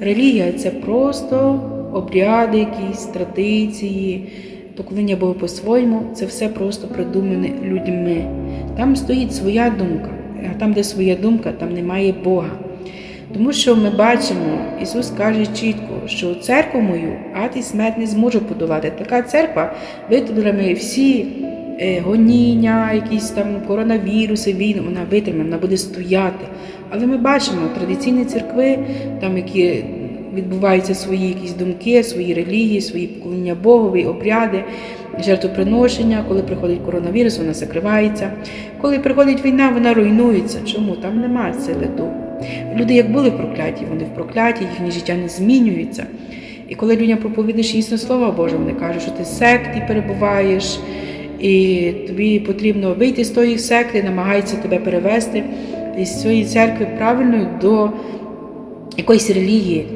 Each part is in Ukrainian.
Релігія це просто обряди, якісь традиції, поклоніння Богу по-своєму. Це все просто придумане людьми. Там стоїть своя думка, а там, де своя думка, там немає Бога. Тому що ми бачимо, Ісус каже чітко, що церкву мою ад і смерть не зможе подолати. Така церква витримає всі е, гоніння, якісь там коронавіруси, війни, вона витримає, вона буде стояти. Але ми бачимо традиційні церкви, там які відбуваються свої якісь думки, свої релігії, свої поклоніння Богові, обряди, жертвоприношення. Коли приходить коронавірус, вона закривається. Коли приходить війна, вона руйнується. Чому? Там немає сили духу. Люди, як були в прокляті, вони в прокляті, їхнє життя не змінюється. І коли людям проповідаєш істинне слово Боже, вони кажуть, що ти в секті перебуваєш, і тобі потрібно вийти з тої секти, намагаються тебе перевести із цієї церкви правильною до якоїсь релігії,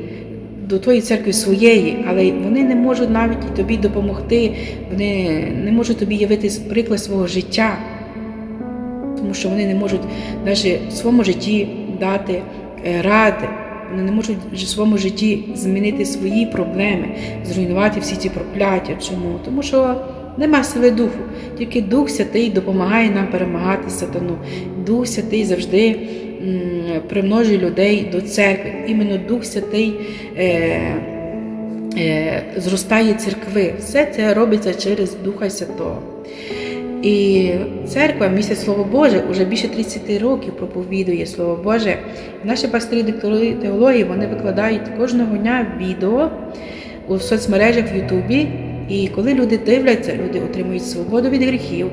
до тої церкви своєї, але вони не можуть навіть тобі допомогти, вони не можуть тобі явити приклад свого життя, тому що вони не можуть навіть в своєму житті дати е, ради. Вони не можуть в своєму житті змінити свої проблеми, зруйнувати всі ці прокляття. Чому? Тому що нема сили духу. Тільки Дух Святий допомагає нам перемагати сатану. Дух Святий завжди примножує людей до церкви. Іменно Дух Святий е, е, зростає церкви. Все це робиться через Духа Святого. І церква, місяць Слово Боже, вже більше 30 років проповідує Слово Боже. Наші пастирі диктори теології вони викладають кожного дня відео у соцмережах в Ютубі. І коли люди дивляться, люди отримують свободу від гріхів,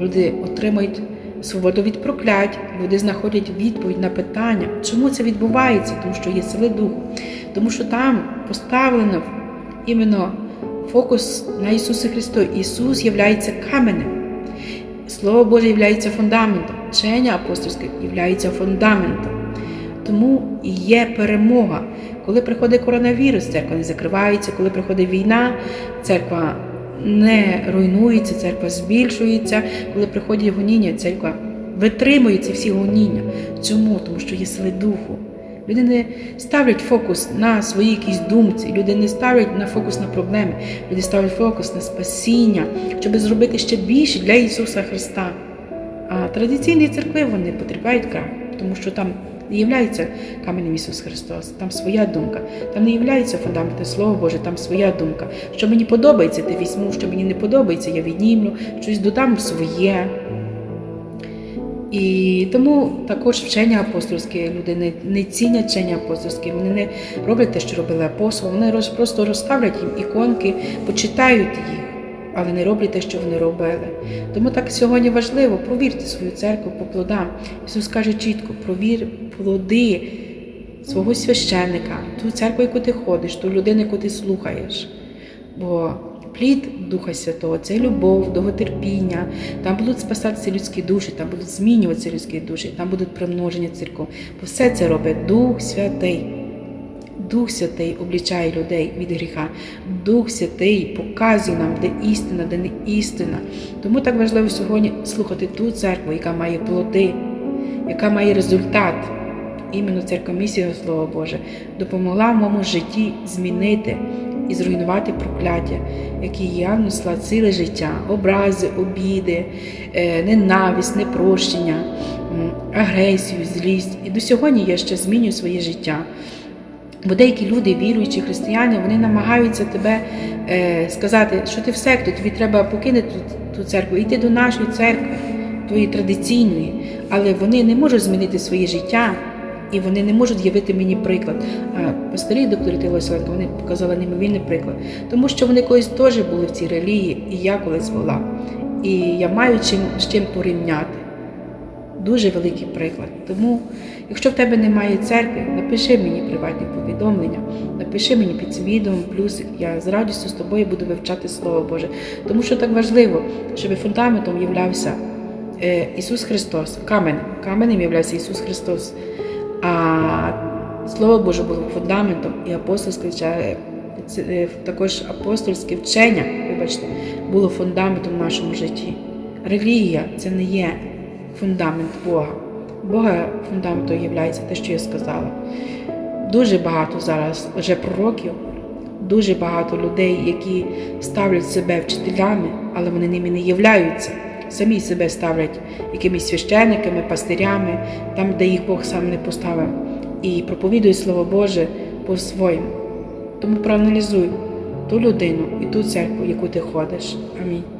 люди отримують свободу від проклять, люди знаходять відповідь на питання, чому це відбувається, тому що є сили духу, тому що там поставлено іменно фокус на Ісусі Христу. Ісус є каменем. Слово Боже є фундаментом, вчення апостольське є фундаментом. Тому є перемога. Коли приходить коронавірус, церква не закривається, коли приходить війна, церква не руйнується, церква збільшується. Коли приходять гоніння, церква витримує ці всі гоніння. Чому? Тому що є сили духу. Люди не ставлять фокус на свої якісь думці, люди не ставлять на фокус на проблеми, люди ставлять фокус на спасіння, щоб зробити ще більше для Ісуса Христа. А традиційні церкви вони потрібають край, тому що там не являється каменем Ісус Христос, там своя думка, там не являється фундаментом Слово Боже, там своя думка. Що мені подобається, ти візьму, що мені не подобається, я віднімлю, щось додам своє. І тому також вчення апостольське, люди не, не цінять вчення апостольське, вони не роблять те, що робили апостоли, вони роз, просто розставлять їм іконки, почитають їх, але не роблять те, що вони робили. Тому так сьогодні важливо провірте свою церкву по плодам. Ісус каже чітко: провір плоди свого священника, ту церкву, яку ти ходиш, ту людину, яку ти слухаєш. Бо плід Духа Святого це любов, довготерпіння, там будуть спасатися людські душі, там будуть змінюватися людські душі, там будуть примноження церков. Бо все це робить Дух Святий. Дух Святий облічає людей від гріха. Дух Святий показує нам, де істина, де не істина. Тому так важливо сьогодні слухати ту церкву, яка має плоди, яка має результат. Іменно церква місія Слово Боже допомогла в моєму житті змінити і зруйнувати прокляття, які я несла ціле життя, образи, обіди, е, ненависть, непрощення, агресію, злість. І до сьогодні я ще змінюю своє життя. Бо деякі люди, віруючі християни, вони намагаються тебе е, сказати, що ти в секту, тобі треба покинути ту, ту церкву, йти до нашої церкви, твоєї традиційної, але вони не можуть змінити своє життя. І вони не можуть явити мені приклад. А пастирі доктори Тилосленко, вони показали неймовірний приклад, тому що вони колись теж були в цій релігії, і я колись була. І я маю чим, з чим порівняти. Дуже великий приклад. Тому, якщо в тебе немає церкви, напиши мені приватні повідомлення, напиши мені під цим відео плюсик. Я з радістю з тобою буду вивчати Слово Боже. Тому що так важливо, щоб фундаментом являвся е, Ісус Христос, каменем. Каменем являвся Ісус Христос. А Слово Боже було фундаментом і апостольське е, також апостольське вчення, вибачте, було фундаментом в нашому житті. Релігія це не є фундамент Бога. Бога фундаментом є те, що я сказала. Дуже багато зараз вже пророків, дуже багато людей, які ставлять себе вчителями, але вони ними не являються. Самі себе ставлять якимись священниками, пастирями, там, де їх Бог сам не поставив, і проповідують Слово Боже по-своєму. Тому проаналізуй ту людину і ту церкву, в яку ти ходиш. Амінь.